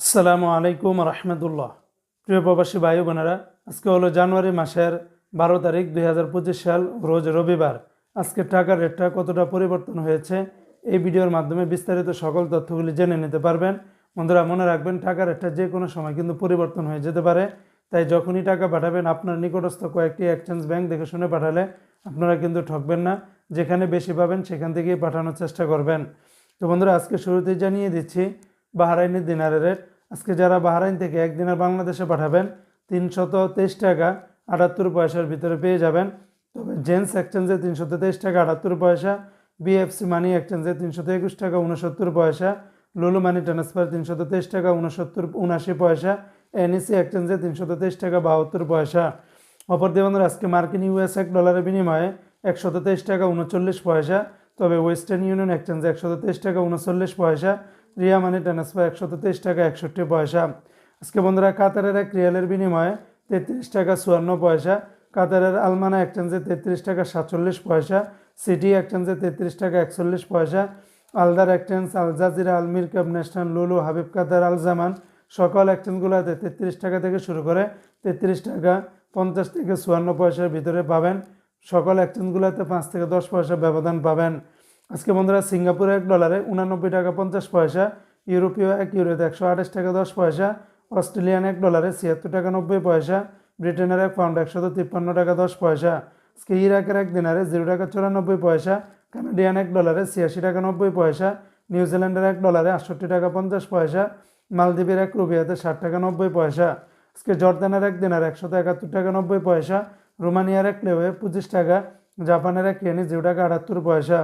আসসালামু আলাইকুম রহমতুল্লাহ। প্রিয় প্রবাসী ভাই বোনেরা, আজকে হলো জানুয়ারি মাসের বারো তারিখ দুই হাজার পঁচিশ সাল, রোজ রবিবার। আজকে টাকার রেটটা কতটা পরিবর্তন হয়েছে, এই ভিডিওর মাধ্যমে বিস্তারিত সকল তথ্যগুলি জেনে নিতে পারবেন। বন্ধুরা, মনে রাখবেন, টাকার রেটটা যে কোনো সময় কিন্তু পরিবর্তন হয়ে যেতে পারে। তাই যখনই টাকা পাঠাবেন, আপনার নিকটস্থ কয়েকটি এক্সচেঞ্জ ব্যাংক দেখে শুনে পাঠালে আপনারা কিন্তু ঠকবেন না। যেখানে বেশি পাবেন, সেখান থেকেই পাঠানোর চেষ্টা করবেন। তো বন্ধুরা, আজকে শুরুতেই জানিয়ে দিচ্ছি বাহারাইনের দিনারের। রেট আজকে যারা বাহারাইন থেকে এক দিনের বাংলাদেশে পাঠাবেন, তিনশত তেইশ টাকা আটাত্তর পয়সার ভিতরে পেয়ে যাবেন। তবে জেন্টস এক্সচেঞ্জে তিনশত তেইশ টাকা আটাত্তর পয়সা, বিএফসি মানি এক্সচেঞ্জে তিনশত একুশ টাকা উনসত্তর পয়সা, লুলু মানি ট্রান্সফার তিনশত তেইশ টাকা উনসত্তর উনাশি পয়সা, এনইসি এক্সচেঞ্জে তিনশত তেইশ টাকা বাহাত্তর পয়সা। অপর দিবন্ধের আজকে মার্কিন ইউএস এক ডলারের বিনিময়ে একশত তেইশ টাকা উনচল্লিশ পয়সা, তবে ওয়েস্টার্ন ইউনিয়ন এক্সচেঞ্জে একশত তেইশ টাকা উনচল্লিশ পয়সা রিয়া মানি ট্রান্সফার একশো তেইশ টাকা, একষট্টি পয়সা। আজকে বন্ধুরা, কাতারের এক রিয়ালের বিনিময়ে তেত্রিশ টাকা, চুয়ান্ন পয়সা। কাতারের আলমানা এক্সচেঞ্জে তেত্রিশ টাকা, সাতচল্লিশ পয়সা। সিটি এক্সচেঞ্জে তেত্রিশ টাকা, একচল্লিশ পয়সা। আলদার এক্সচেঞ্জ, আল জাজিরা আলমির কাপ ন্যাশনাল, লুলু, হাবিব কাতার, আল জামান, সকল এক্সচেঞ্জগুলোতে তেত্রিশ টাকা থেকে শুরু করে তেত্রিশ টাকা, পঞ্চাশ থেকে চুয়ান্ন পয়সার ভিতরে পাবেন। সকল এক্সচেঞ্জগুলোতে পাঁচ থেকে দশ পয়সা ব্যবধান পাবেন। আজকে বন্ধুরা সিঙ্গাপুর এক ডলারে উনানব্বই টাকা পঞ্চাশ পয়সা, ইউরোপীয় এক ইউরোতে একশো আঠাশ টাকা দশ পয়সা, অস্ট্রেলিয়ান এক ডলারে ছিয়াত্তর টাকা নব্বই পয়সা, ব্রিটেনের এক পাউন্ড একশত তিপ্পান্ন টাকা দশ পয়সা। আজকে ইরাকের এক দিনারে জিরো টাকা চুরানব্বই পয়সা, কানাডিয়ান এক ডলারে ছিয়াশি টাকা নব্বই পয়সা, নিউজিল্যান্ডের এক ডলারে আটষট্টি টাকা পঞ্চাশ পয়সা, মালদ্বীপের এক রুপিয়াতে ষাট টাকা নব্বই পয়সা। আজকে জর্দানের এক দিনার একশত একাত্তর টাকা নব্বই পয়সা, রোমানিয়ার এক লেওয়ে পঁচিশ টাকা, জাপানের এক ইয়েনি জিরো টাকা আটাত্তর পয়সা।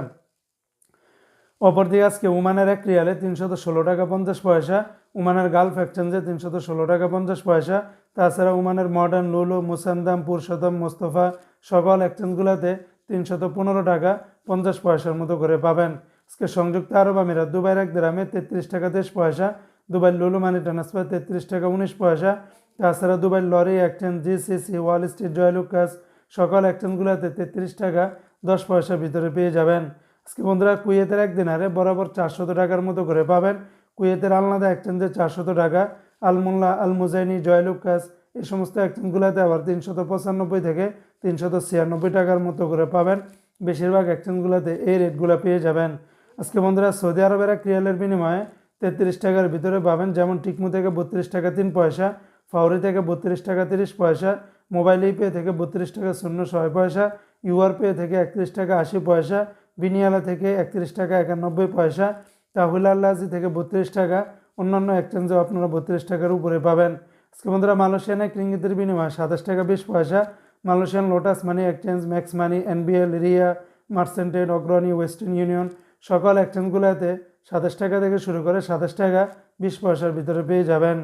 অপরদিকে আজকে উমানের এক রিয়ালে তিনশত ষোলো টাকা পঞ্চাশ পয়সা, উমানের গালফ এক্সচেঞ্জে তিনশত ষোলো টাকা পঞ্চাশ পয়সা। তাছাড়া উমানের মডার্ন লুলু, মুসান্দাম, পুরুষোত্তম, মোস্তফা সকল এক্সচেঞ্জগুলোতে তিনশত পনেরো টাকা পঞ্চাশ পয়সার মতো করে পাবেন। আজকে সংযুক্ত আরব আমিরাত দুবাইয়ের এক গ্রামে তেত্রিশ টাকা তেইশ পয়সা দুবাই লুলু মানি ট্রান্সফার তেত্রিশ টাকা উনিশ পয়সা। তাছাড়া Dubai Lari exchange, GCC, Wall Street Joyalukkas সকল এক্সচেঞ্জগুলোতে তেত্রিশ টাকা দশ পয়সার ভিতরে পেয়ে যাবেন। আজকে বন্ধুরা কুয়েতের এক দিনারে বরাবর চারশত টাকার মতো করে পাবেন। কুয়েতের আলনাদা এক্সচেঞ্জে চারশত টাকা, আলমুল্লা আল মুজাইনি জয়লুকাস এই সমস্ত এক্সচেঞ্জগুলোতে আবার তিনশত পঁচানব্বই থেকে তিনশত ছিয়ানব্বই টাকার মতো করে পাবেন। বেশিরভাগ এক্সচেঞ্জগুলোতে এই রেটগুলো পেয়ে যাবেন। আজকে বন্ধুরা সৌদি আরবের এক রিয়ালের বিনিময়ে তেত্রিশ টাকার ভিতরে পাবেন, যেমন টিকমু থেকে বত্রিশ টাকা তিন পয়সা, ফাউরি থেকে বত্রিশ টাকা তিরিশ পয়সা, মোবাইল পে থেকে বত্রিশ টাকা শূন্য ছয় পয়সা ইউআর পে থেকে একত্রিশ টাকা আশি পয়সা বিনিয়ালা থেকে একত্রিশ টাকা একানব্বই পয়সা তাহুল আল্লাহি থেকে বত্রিশ টাকা, অন্যান্য এক্সচেঞ্জেও আপনারা বত্রিশ টাকার উপরে পাবেন। আজকে বন্ধুরা, মালয়েশিয়ান এক বিনিময়ে সাতাশ টাকা বিশ পয়সা, Malaysian Lotus money exchange Max money, NBL, Ria মার্সেন্টেড Agrani, Western Union, সকল এক্সচেঞ্জগুলোতে সাতাশ টাকা থেকে শুরু করে সাতাশ টাকা বিশ পয়সার ভিতরে পেয়ে যাবেন।